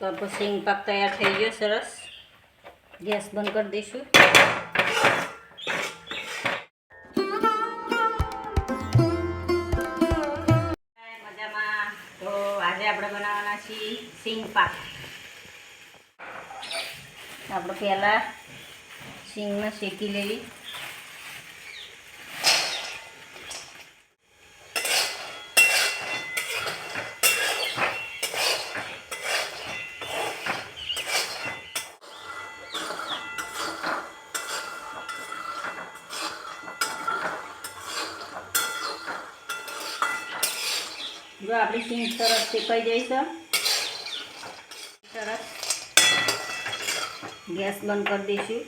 તો આપણો સિંગ પાક તૈયાર થઈ ગયો, સરસ. ગેસ બંધ કરી દઈશું. મજામાં. તો આજે આપણે બનાવવાના છીએ સિંગ આપણે પહેલાં સિંગને શેકી લેવી જો આપણી સિંગ સરસ શેકાઈ જાય છે. સરસ. ગેસ બંધ કરી દઈશું.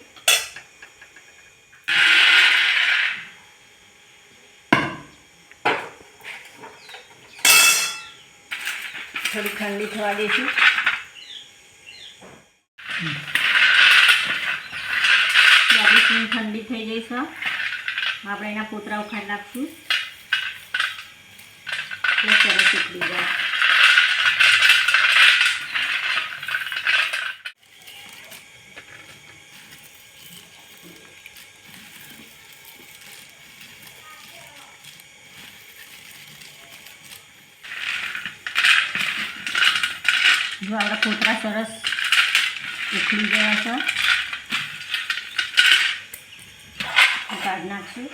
થોડી ઠંડી થવા દઈશું. આપણી સિંગ ઠંડી થઈ જઈશ આપણે એના પોતરા ઉખાડી નાખશું. એટલે સરસ ઉકળી જાય જો આપણા કોતરા સરસ ઉખડી ગયા છે. કાઢ નાખશું.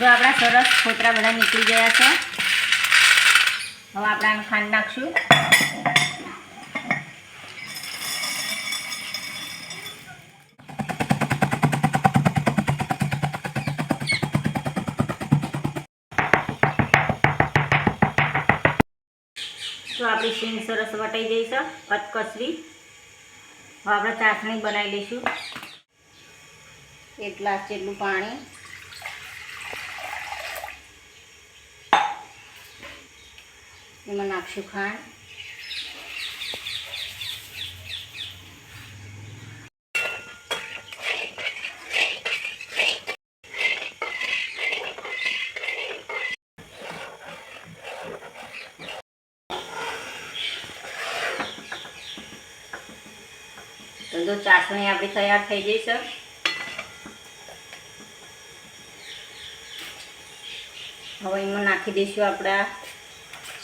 જો આપણા સરસ ખોતરા બધા નીકળી ગયા છે. હવે આપણે આને ખાંડ નાખશું. તો આપણી સિંગ સરસ વટાઈ ગઈ છે કચકચરી હવે આપણે ચાસણી બનાવી લઈશું. એક ગ્લાસ જેટલું પાણી. એમાં નાખશું ખાંડ. તો જો ચાસણી આપણી તૈયાર થઈ ગઈ છે. હવે એમાં નાખી દઈશું આપણા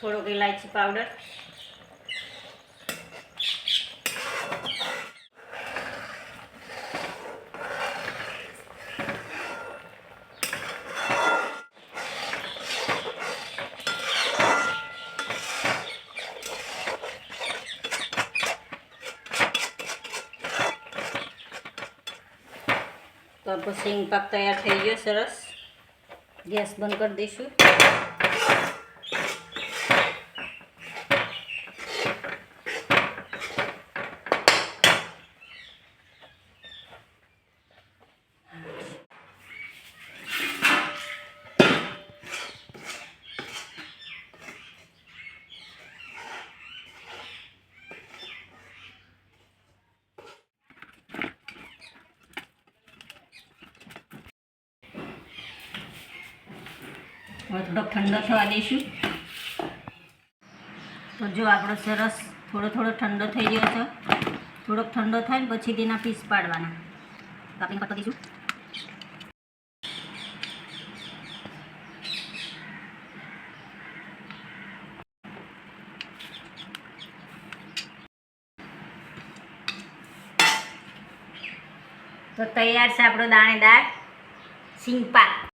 થોડોક ઇલાયચી પાવડર તો આપણો સિંગ પાક તૈયાર થઈ ગયો, સરસ. ગેસ બંધ કરી દઈશું. હવે થોડોક ઠંડો થવા દઈશું. તો જો આપણો સરસ થોડો થોડો ઠંડો થઈ ગયો છે. થોડોક ઠંડો થાય ને પછી તેના પીસ પાડવાના. કાપીને પતો દઈશું તો તૈયાર છે આપણો દાણેદાર સિંગ પાક.